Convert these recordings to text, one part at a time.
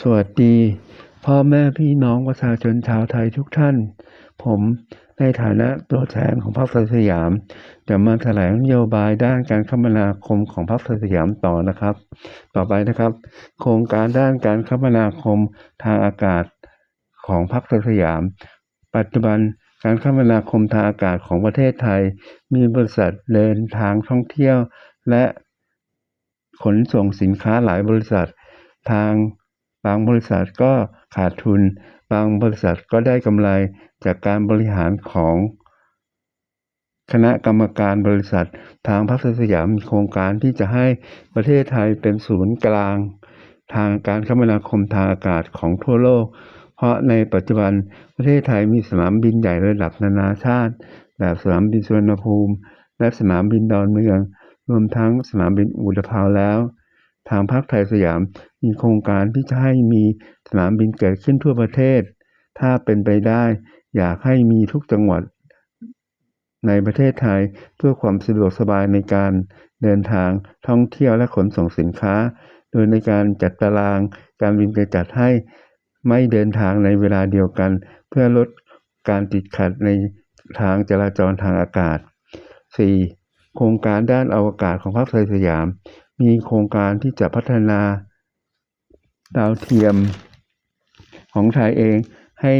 สวัสดี พ่อแม่พี่น้องประชาชนชาวไทยทุกท่าน ผมในฐานะตัวแทนของพรรคสยาม จะมาแถลงนโยบายด้านการคมนาคมของพรรคสยามต่อนะครับ ต่อไปนะครับ โครงการด้านการคมนาคมทางอากาศของพรรคสยาม ปัจจุบันการคมนาคมทางอากาศของประเทศไทย มีบริษัทเดินทางท่องเที่ยว และขนส่งสินค้าหลายบริษัททาง บางบริษัทก็ขาดทุน บางบริษัทก็ได้กำไรจากการบริหารของคณะกรรมการบริษัททางพรรคไทยสยามมีโครงการที่จะให้ประเทศไทยเป็นศูนย์กลาง ทางการคมนาคมทางอากาศของทั่วโลก เพราะในปัจจุบันประเทศไทยมีสนามบินใหญ่ระดับนานาชาติ แบบสนามบินสุวรรณภูมิ และสนามบินดอนเมือง รวมทั้งสนามบินอุตภาวแล้ว ทางพรรคไทยสยามมีโครงการที่จะให้มีสนามบินเกิดขึ้นทั่วประเทศ ถ้าเป็นไปได้ อยากให้มีทุกจังหวัดในประเทศไทยเพื่อความสะดวกสบายในการเดินทางท่องเที่ยวและขนส่งสินค้า โดยในการจัดตารางการบินจะจัดให้ไม่เดินทางในเวลาเดียวกัน เพื่อลดการติดขัดในทางจราจรทางอากาศ 4. โครงการด้านอวกาศของพรรคไทยสยาม มีโครงการที่จะพัฒนาดาวเทียมของไทยเองให้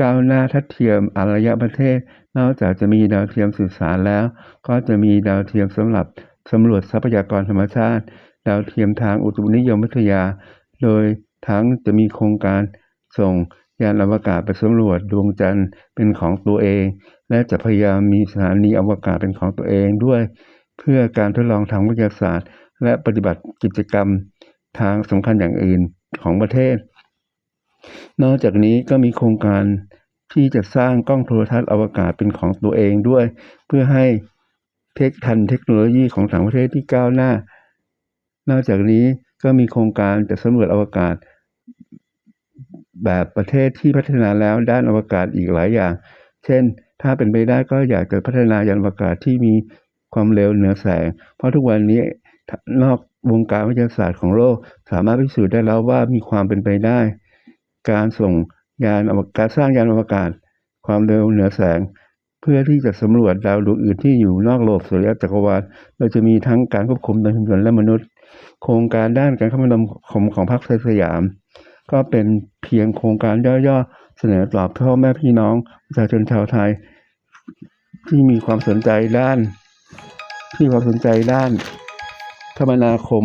ก้าวหน้าทัดเทียมอารยประเทศ นอกจากจะมีดาวเทียมสื่อสารแล้ว ก็จะมีดาวเทียมสำหรับสำรวจทรัพยากรธรรมชาติ ดาวเทียมทางอุตุนิยมวิทยา โดยทั้งจะมีโครงการส่งยานอวกาศไปสำรวจดวงจันทร์เป็นของตัวเอง และจะพยายามมีสถานีอวกาศเป็นของตัวเองด้วย เพื่อการทดลองทางวิทยาศาสตร์ และปฏิบัติกิจกรรมทางสำคัญอย่างอื่นของประเทศ นอกจากนี้ก็มีโครงการที่จะสร้างกล้องโทรทัศน์อวกาศเป็นของตัวเองด้วย เพื่อให้เทคทันเทคโนโลยีของต่างประเทศที่ก้าวหน้า นอกจากนี้ก็มีโครงการจะสำรวจอวกาศ แบบประเทศที่พัฒนาแล้วด้านอวกาศอีกหลายอย่าง เช่น ถ้าเป็นไปได้ก็อยากจะพัฒนายานอวกาศที่มี ความเร็วเหนือแสง เพราะทุกวันนี้นอกวงการวิทยาศาสตร์ของโลก สามารถพิสูจน์ได้แล้วว่ามีความเป็นไปได้ การส่งยานอวกาศสร้างยานอวกาศ ความเร็วเหนือแสง เพื่อที่จะสำรวจดาวดวงอื่นที่อยู่นอกโลกสุริยะจักรวาลโดยจะมีทั้งการควบคุมโดยหุ่นยนต์และมนุษย์ โครงการด้านการคมนาคมของพรรคสยาม ก็เป็นเพียงโครงการย่อๆเสนอตอบพ่อแม่พี่น้องประชาชนชาวไทย ที่มีความสนใจด้าน มีความสนใจด้านคมนาคม